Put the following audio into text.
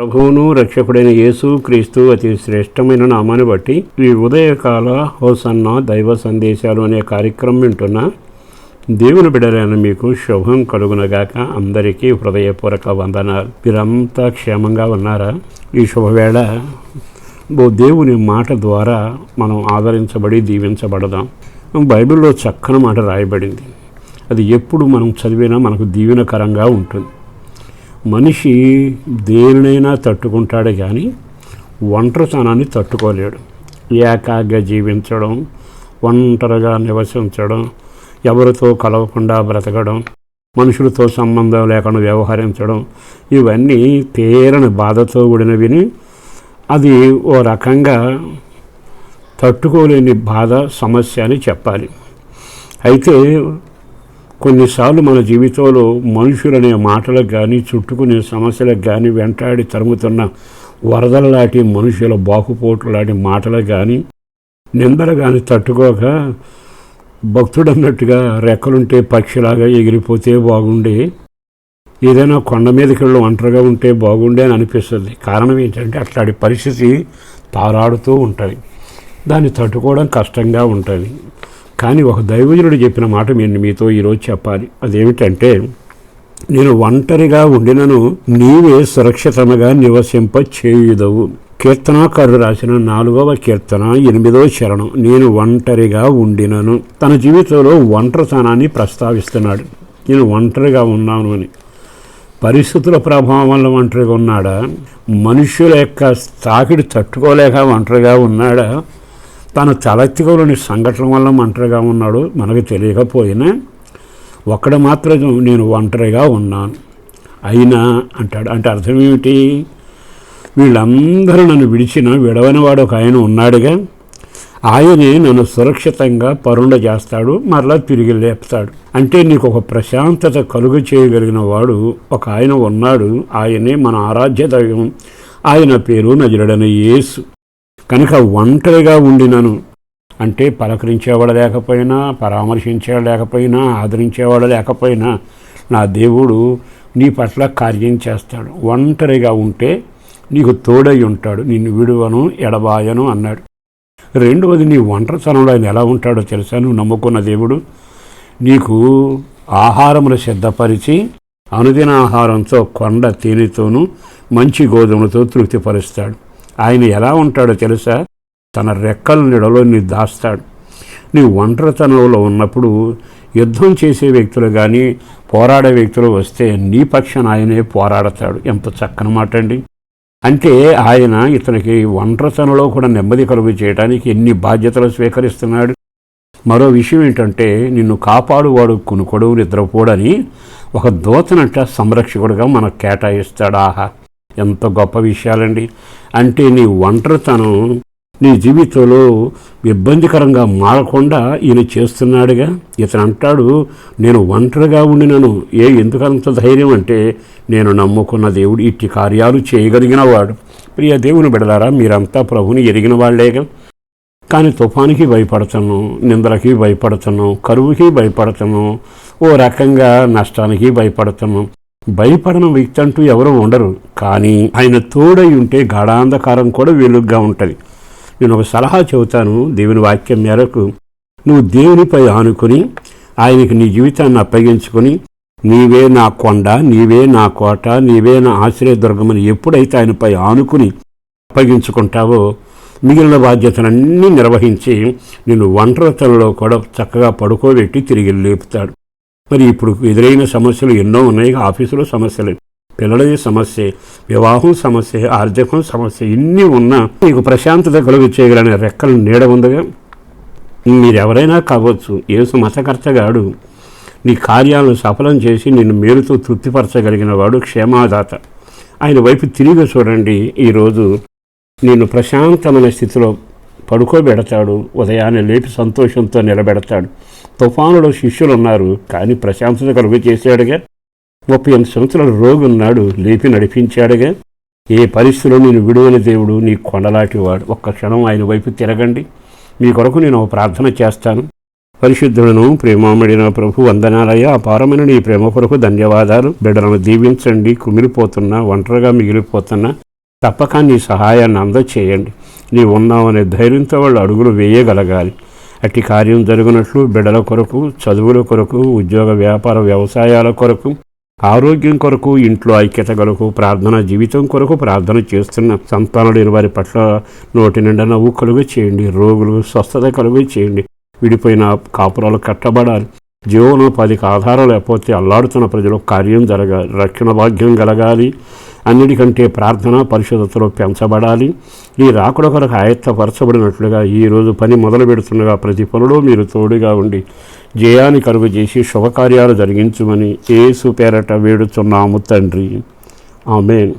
ప్రభువును రక్షకుడైన యేసు క్రీస్తు అతి శ్రేష్టమైన నామాన్ని బట్టి ఈ ఉదయకాల హోసన్న దైవ సందేశాలు అనే కార్యక్రమం వింటున్న. దేవుని బిడలైన మీకు శుభం కలుగునగాక అందరికీ హృదయపూర్వక వందనాలు. మీరంతా క్షేమంగా ఉన్నారా? ఈ శుభవేళ ఓ దేవుని మాట ద్వారా మనం ఆదరించబడి దీవించబడదాం. బైబిల్లో చక్కని మాట రాయబడింది. అది ఎప్పుడు మనం చదివినా మనకు దీవెనకరంగా ఉంటుంది. మనిషి దేనినైనా తట్టుకుంటాడు కానీ ఒంటరితనాన్ని తట్టుకోలేడు. ఏకాగ్గా జీవించడం ఒంటరిగా నివసించడం ఎవరితో కలవకుండా బ్రతకడం మనుషులతో సంబంధం లేకుండా వ్యవహరించడం ఇవన్నీ తీరని బాధతో కూడినవిని అది ఓ రకంగా తట్టుకోలేని బాధ సమస్య అని చెప్పాలి. అయితే కొన్నిసార్లు మన జీవితంలో మనుషులనే మాటలకు కానీ చుట్టుకునే సమస్యలకు కానీ వెంటాడి తరుముతున్న వరదలలాంటి మనుషుల బాకుపోట్లు లాంటి మాటలకు కానీ నిందలు కానీ తట్టుకోక భక్తుడు అన్నట్టుగా రెక్కలుంటే పక్షిలాగా ఎగిరిపోతే బాగుండే ఏదైనా కొండ మీదకి వెళ్ళి ఒంటరిగా ఉంటే బాగుండే అని అనిపిస్తుంది. కారణం ఏంటంటే అట్లాంటి పరిస్థితి తారాడుతూ ఉంటుంది. దాన్ని తట్టుకోవడం కష్టంగా ఉంటుంది. కానీ ఒక దైవజనుడు చెప్పిన మాట నేను మీతో ఈరోజు చెప్పాలి. అదేమిటంటే నేను ఒంటరిగా ఉండినను నీవే సురక్షితముగా నివసింప చేయుదవు కీర్తనాకారుడు రాసిన నాలుగవ కీర్తన ఎనిమిదవ చరణం. నేను ఒంటరిగా ఉండినను. తన జీవితంలో ఒంటరితనాన్ని ప్రస్తావిస్తున్నాడు. నేను ఒంటరిగా ఉన్నాను అని. పరిస్థితుల ప్రభావం వల్ల ఒంటరిగా ఉన్నాడా? మనుషుల యొక్క తాకిడి తట్టుకోలేక ఒంటరిగా ఉన్నాడా? తను తలెత్తుకోలేని సంఘటన వల్ల ఒంటరిగా ఉన్నాడు. మనకు తెలియకపోయినా ఒక్కడ మాత్రం నేను ఒంటరిగా ఉన్నాను. అయినా అంటాడు. అంటే అర్థం ఏమిటి? వీళ్ళందరూ నన్ను విడిచిన విడవని వాడు ఒక ఆయన ఉన్నాడుగా. ఆయనే నన్ను సురక్షితంగా పరుండ చేస్తాడు. మరలా తిరిగి లేపుతాడు. అంటే నీకు ఒక ప్రశాంతత కలుగు చేయగలిగిన వాడు ఒక ఆయన ఉన్నాడు. ఆయనే మన ఆరాధ్య దైవం ఆయన పేరు నజరడని యేసు. కనుక ఒంటరిగా ఉండినను అంటే పలకరించేవాడు లేకపోయినా పరామర్శించేవాడు లేకపోయినా ఆదరించేవాడు లేకపోయినా నా దేవుడు నీ పట్ల కార్యం చేస్తాడు. ఒంటరిగా ఉంటే నీకు తోడై ఉంటాడు. నిన్ను విడువను ఎడబాయను అన్నాడు. రెండవది నీ ఒంటరితనంలో ఆయన ఎలా ఉంటాడో తెలుసా? నువ్వు నమ్ముకున్న దేవుడు నీకు ఆహారములు సిద్ధపరిచి అనుదిన ఆహారంతో కొండ తేనెతోనూ మంచి గోధుమలతో తృప్తిపరుస్తాడు. ఆయన ఎలా ఉంటాడో తెలుసా? తన రెక్కల నిడలో నీ దాస్తాడు. నీ ఒంటరితనంలో ఉన్నప్పుడు యుద్ధం చేసే వ్యక్తులు కానీ పోరాడే వ్యక్తులు వస్తే నీ పక్షాన ఆయనే పోరాడతాడు. ఎంత చక్కని మాట అండి అంటే ఆయన ఇతనికి ఒంటరితనంలో కూడా నెమ్మది కలుగు చేయడానికి ఎన్ని బాధ్యతలు స్వీకరిస్తున్నాడు. మరో విషయం ఏంటంటే నిన్ను కాపాడువాడు కొనుకొడు నిద్రపోడని ఒక దోతనంట సంరక్షకుడుగా మనకు కేటాయిస్తాడు. ఆహా! ఎంత గొప్ప విషయాలండి. అంటే నీ ఒంటరితనం నీ జీవితంలో ఇబ్బందికరంగా మారకుండా ఈయన చేస్తున్నాడుగా. ఇతను అంటాడు నేను ఒంటరిగా ఉండినను. ఏ ఎందుకంత ధైర్యం అంటే నేను నమ్ముకున్న దేవుడు ఇట్టి కార్యాలు చేయగలిగిన వాడు. ప్రియ దేవుని బిడలారా మీరంతా ప్రభుని ఎరిగిన వాళ్ళేగా. కానీ తుఫానికి భయపడతాను నిందలకి భయపడతాను కరువుకి భయపడతాను ఓ రకంగా నష్టానికి భయపడతాను. భయపడని వ్యక్తి అంటూ ఎవరూ ఉండరు. కానీ ఆయన తోడై ఉంటే గాఢాంధకారం కూడా వెలుగ్గా ఉంటుంది. నేను ఒక సలహా చెబుతాను దేవుని వాక్యం మేరకు. నువ్వు దేవునిపై ఆనుకొని ఆయనకి నీ జీవితాన్ని అప్పగించుకొని నీవే నా కొండ నీవే నా కోట నీవే నా ఆశ్రయదుర్గమని ఎప్పుడైతే ఆయనపై ఆనుకుని అప్పగించుకుంటావో మిగిలిన బాధ్యతలన్నీ నిర్వహించి నేను ఒంటరితనంలో కూడా చక్కగా పడుకోబెట్టి తిరిగి లేపుతాడు. మరి ఇప్పుడు ఎదురైన సమస్యలు ఎన్నో ఉన్నాయి. ఆఫీసులో సమస్యలు పిల్లలది సమస్య వివాహం సమస్య ఆర్థికం సమస్య ఇన్ని ఉన్నా మీకు ప్రశాంతత కలుగు చేయగలనే రెక్కలు నీడ ఉందిగా. మీరెవరైనా కావచ్చు ఏ మతకర్తగాడు నీ కార్యాలను సఫలం చేసి నిన్ను మేలుతో తృప్తిపరచగలిగిన వాడు క్షేమాదాత. ఆయన వైపు తిరిగి చూడండి. ఈరోజు నేను ప్రశాంతమైన స్థితిలో పడుకోబెడతాడు. ఉదయాన్నే లేపి సంతోషంతో నిలబెడతాడు. తుఫానులో శిష్యులు ఉన్నారు కానీ ప్రశాంతత కలుగు చేశాడుగా. ముప్పై ఎనిమిది సంవత్సరాల రోగున్నాడు లేపి నడిపించాడుగా. ఏ పరిస్థితిలో నేను విడువని దేవుడు నీ కొండలాంటివాడు. ఒక్క క్షణం ఆయన వైపు తిరగండి. మీ కొరకు నేను ఒక ప్రార్థన చేస్తాను. పరిశుద్ధులను ప్రేమామడిన ప్రభు వందనాలయ అపారమైన నీ ప్రేమ కొరకు ధన్యవాదాలు. బిడ్డలను దీవించండి. కుమిలిపోతున్నా ఒంటరిగా మిగిలిపోతున్నా. తప్పక నీ సహాయాన్ని అందచేయండి. నీ ఉన్నావనే ధైర్యంతో వాళ్ళు అడుగులు వేయగలగాలి. అట్టి కార్యం జరుగునట్లు బిడల కొరకు చదువుల కొరకు ఉద్యోగ వ్యాపార వ్యవసాయాల కొరకు ఆరోగ్యం కొరకు ఇంట్లో ఐక్యత కొరకు ప్రార్థన జీవితం కొరకు ప్రార్థన చేస్తున్న సంతానం లేని వారి పట్ల నోటి నిండా నవ్వు కలుగు చేయండి. రోగులు స్వస్థత కలుగు చేయండి. విడిపోయిన కాపురాలు కట్టబడాలి. జీవనోపాధికి ఆధారం లేకపోతే అల్లాడుతున్న ప్రజలు కార్యం జరగాలి. రక్షణ భాగ్యం కలగాలి. అన్నిటికంటే ప్రార్థన పరిశుద్ధతలో పెంచబడాలి ఈ రాకుడ కొరకు ఆయత్తపరచబడినట్లుగా ఈరోజు పని మొదలు పెడుతుండగా ప్రతి పనిలో మీరు తోడుగా ఉండి జయాన్ని కలుగు చేసి శుభకార్యాలు జరిగించుమని ఏసు పేరట వేడుచున్నాము తండ్రి. ఆమెన్.